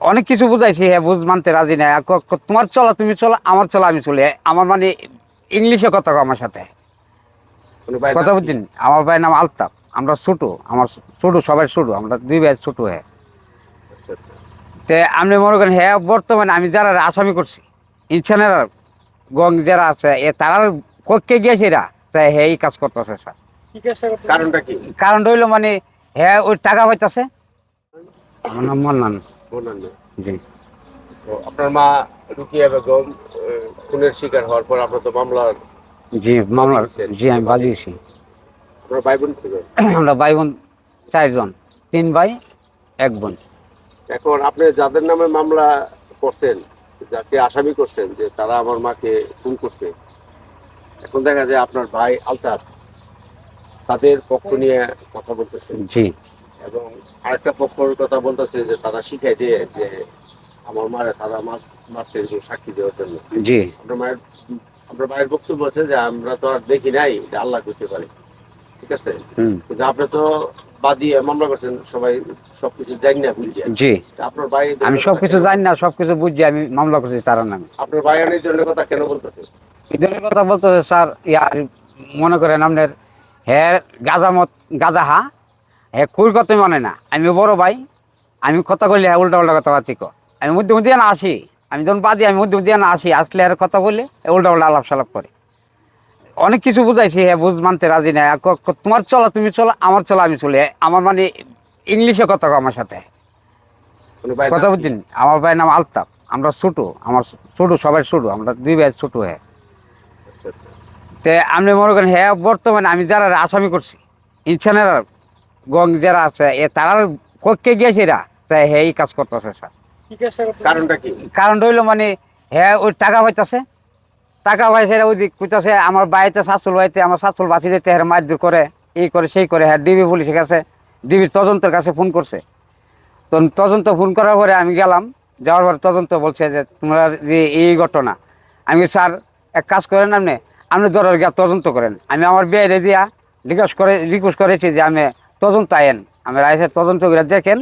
অনেক কিছু বুঝাইছি হ্যাঁ বুঝ মানতে রাজি ক- তোমার চলা তুমি চলো আমার চলা আমি চলি। আমার মানে ইংলিশে কথা আমার সাথে। কথা বুঝছেন আমার ভাইয়ের নাম আলতাফ। আমরা ছোটো আমার ছোটো সবাই ছোটো। আমরা দুই ভাই ছোটো হ্যাঁ। আচ্ছা আচ্ছা। তে আপনি মনে করেন হ্যাঁ বর্তমানে আমি যারা আসামি করছি ইনসানের গং যারা আছে এ তারার পক্ষে গিয়েছে এরা তাই হ্যাঁ এই কাজ করতেছে স্যার। কারণটা কি? কারণ রইল মানে হ্যাঁ ওই টাকা পাইতেছে। আমার নাম মান্নান বললেন জি। আপনার মা রুকিয়া বেগম খুনের শিকার হওয়ার পর আপনার তো মামলার জি মামলা জি আমি বাজিয়েছি আপনার ভাই বোন আমরা ভাই বোন চারজন তিন ভাই এক বোন। এখন আপনি যাদের নামে মামলা করছেন যাকে আসামি করছেন যে তারা আমার মাকে খুন করছে এখন দেখা যায় আপনার ভাই আলতাফ তাদের পক্ষ নিয়ে কথা বলতেছেন। জি। এবং আরেকটা পক্ষর কথা বলতেছে যে তারা শিখাই দিয়ে যে আমার মারে তারা মাছ মাছের এরকম সাক্ষী দেওয়ার জন্য। জি। আপনার মায়ের আপনার মায়ের বক্তব্য হচ্ছে যে আমরা তো আর দেখি নাই এটা আল্লাহ করতে পারে। ঠিক আছে? কিন্তু আপনি তো বাদিয়ে মামলা করছেন সবাই সবকিছু জানি না জি। আপনার ভাই আমি ধরনের সব কথা কিছু জানি না সব কিছু আমি মামলা করছি তার নামে। আপনার ধরনের কথা কেন বলতেছে? এই ধরনের কথা বলতেছে স্যার ইয়ার মনে করেন আপনার হ্যাঁ গাজা মত গাজা হা হ্যাঁ কুর কথা মানে না। আমি বড় ভাই আমি কথা কইলে হ্যাঁ উল্টা উল্টা কথা বাতি কর আমি মধ্যে মধ্যে না আসি আমি যখন বাদি আমি মধ্যে মধ্যে না আসি আসলে আর কথা বললে উল্টা উল্টা আলাপ সালাপ করে। অনেক কিছু বুঝাইছি হ্যাঁ বুঝ মানতে রাজি ক- তোমার চলা তুমি চলো আমার চলা আমি চলে। আমার মানে ইংলিশে কথা আমার সাথে। ভাই কথা বুঝছেন আমার ভাইয়ের নাম আলতাফ। আমরা ছোটো আমার ছোটো সবাই ছোটো। আমরা দুই ভাই ছোটো হ্যাঁ। আচ্ছা আচ্ছা। তে আপনি মনে করেন হ্যাঁ বর্তমানে আমি যারা আসামি করছি ইনসানের গং যারা আছে এ তারার পক্ষে গিয়েছে এরা। তাই হ্যাঁ এই কাজ করতেছে স্যার। কি কারণটা কি? কারণ রইল মানে হ্যাঁ ওই টাকা পাইতেছে। টাকা পাইছে ওই দিক কইতাছে আমার বাড়িতে শাশুল বাড়িতে আমার শাশুল বাঁচি যেতে হ্যাঁ মারধর করে এই করে সেই করে হ্যাঁ ডিবি পুলিশের কাছে ডিবির তদন্তের কাছে ফোন করছে। তো তদন্ত ফোন করার পরে আমি গেলাম যাওয়ার পরে তদন্ত বলছে যে তোমরা যে এই ঘটনা। আমি স্যার এক কাজ করেন আপনি আপনি গিয়া তদন্ত করেন। আমি আমার বিয়ে দিয়া রিকোয়েস্ট করে রিকোয়েস্ট করেছি যে আমি তদন্ত আইন। আমি রাইসের তদন্ত করে দেখেন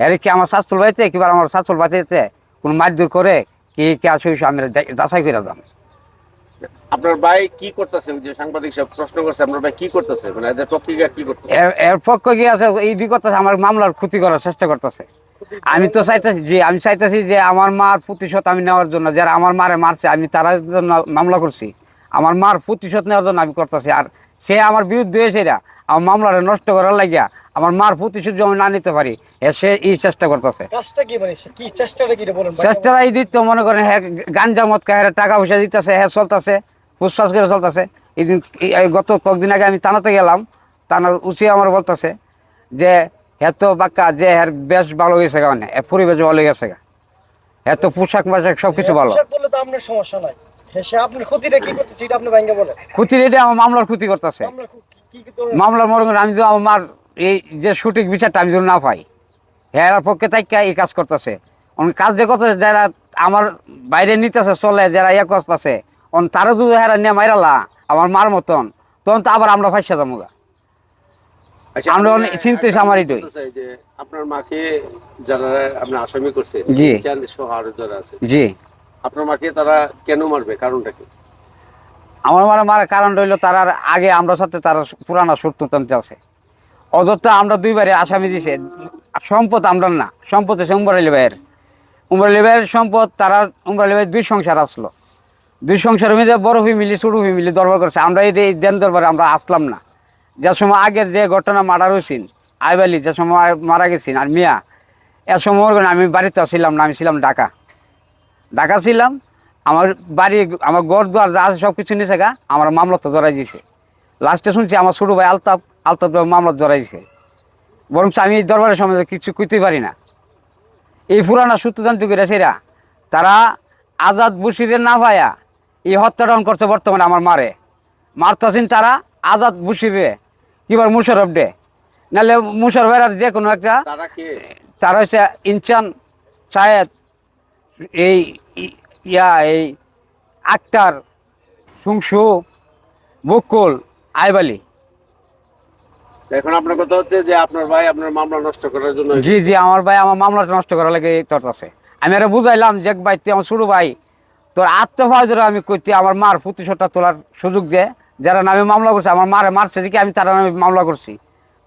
এর কি আমার শাশুল বাড়িতে কিংবা আমার শাশুল বাড়িতে কোনো মারধর করে কি কি ওই আমি দে- যাচাই করে দাম আপনার ভাই কি করতেছে? ওই যে সাংবাদিক সব প্রশ্ন করছে আপনার ভাই কি করতেছে? মানে এদের প্রক্রিয়া কি করতেছে? এর পক্ষে গিয়ে আছে এই দুই কথা আমার মামলার ক্ষতি করার চেষ্টা করতেছে। আমি তো চাইতেছি যে আমি চাইতেছি যে আমার মার প্রতিশোধ আমি নেওয়ার জন্য যারা আমার মারে মারছে আমি তার জন্য মামলা করছি। আমার মার প্রতিশোধ নেওয়ার জন্য আমি করতেছি আর সে আমার বিরুদ্ধে হয়েছে এরা আমার মামলাটা নষ্ট করার লাগিয়া আমার মার প্রতিশোধ আমি না নিতে পারি সে এই চেষ্টা করতেছে। মানে চেষ্টাটা এই দিত মনে করেন হ্যাঁ গাঞ্জা মদ খায় টাকা পয়সা দিতেছে হ্যাঁ চলতেছে ফুসফাস করে চলতেছে। এই দিন এই- এই গত কয়েকদিন আগে আমি টানাতে গেলাম টানার উচি আমার বলতেছে যে হ্যাঁ তো বাক্কা যে হ্যাঁ বেশ ভালো গেছে গা মানে পরিবেশ ভালো গেছে গা। হ্যাঁ তো পোশাক মাশাক সব কিছু ভালো সমস্যা নাই। হ্যাঁ সে আপনার ক্ষতিটা কি করতেছে এটা আপনি ভাঙ্গা বলেন ক্ষতি রেটে আমার মামলার ক্ষতি করতেছে আমরা কি কি কি করব? মামলার আমি যদি আমার এই যে সঠিক বিচারটা আমি যদি না পাই হ্যাঁ পক্ষে তাইকা এই কাজ করতেছে অনেক কাজ যে করতেছে যারা আমার বাইরে নিতেছে চলে যারা ইয়ে করতেছে অন তারা যদি হেরা নিয়ে মাইরালা আমার মার মতন তখন তো আবার আমরা ফাইসা যাব গা। আচ্ছা, আমরা অনেক চিন্তিত আমার এটাই। আপনার মাকে যারা আপনি আসামি করছে জি। সহ আরও যারা আছে জি আপনার মাকে তারা কেন মারবে? কারণটা কি? আমার মারা মারা কারণ রইল তার আগে আমরা সাথে তার পুরানা সত্যতান্ত্র আছে অযথা আমরা দুইবারে আসামি দিছে সম্পদ আমরা না, সম্পদ হচ্ছে উমর আলী ভাইয়ের। উমর আলী ভাইয়ের সম্পদ, তারা উমর আলী ভাইয়ের দুই সংসার আসলো। দুই সংসারের মধ্যে বড় ফ্যামিলি, ছোটো ফ্যামিলি দরবার করছে। আমরা এই দেন দরবারে আমরা আসলাম না। যে সময় আগের যে ঘটনা মার্ডার হয়েছিল আইবালি, যে সময় মারা গেছেন, আর মিয়া, এ সময় মনে আমি বাড়িতে ছিলাম না, আমি ছিলাম ঢাকা। ঢাকা ছিলাম আমার বাড়ি আমার ঘর দুয়ার যা আছে সব কিছু নিয়েছে গা আমার মামলা তো ধরাই দিয়েছে। লাস্টে শুনছি আমার ছোটো ভাই আলতাফ আলতাফ মামলা ধরাই দিয়েছে। বরং আমি এই দরবারের সময় কিছু কইতে পারি না। এই পুরানা সূত্রতান্ত্রিকেরা সেরা তারা আজাদ বসিরে না ভাইয়া এই হত্যাটা করছে বর্তমানে আমার মারে। মারতাছেন তারা আজাদ বসিরে কিবার মুশারফ ডে নাহলে মুশারফের যে কোনো একটা তারা তার হচ্ছে ইনচান সায়েদ। এই ইয়া এই আক্তার সুংসু বকুল আইবালি। এখন আপনার কথা হচ্ছে যে আপনার ভাই আপনার মামলা নষ্ট করার জন্য জি জি আমার ভাই আমার মামলাটা নষ্ট করার লাগে আমি আরে বুঝাইলাম যে ভাই তুই আমার ছোট ভাই তোর আত্মভাজরা আমি করছি আমার মার প্রতিশোধটা তোলার সুযোগ দে। যারা নামে মামলা করছে আমার মারে মারছে দেখি আমি তারা নামে মামলা করছি।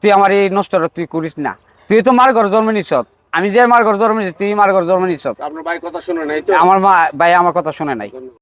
তুই আমার এই নষ্টটা তুই করিস না। তুই তো মার ঘর জন্ম নিছ আমি যে মার ঘর জন্ম নিছি তুই মার ঘর জন্ম নিচ্ছ আপনার ভাই কথা শুনে নাই তো? আমার মা ভাই আমার কথা শুনে নাই।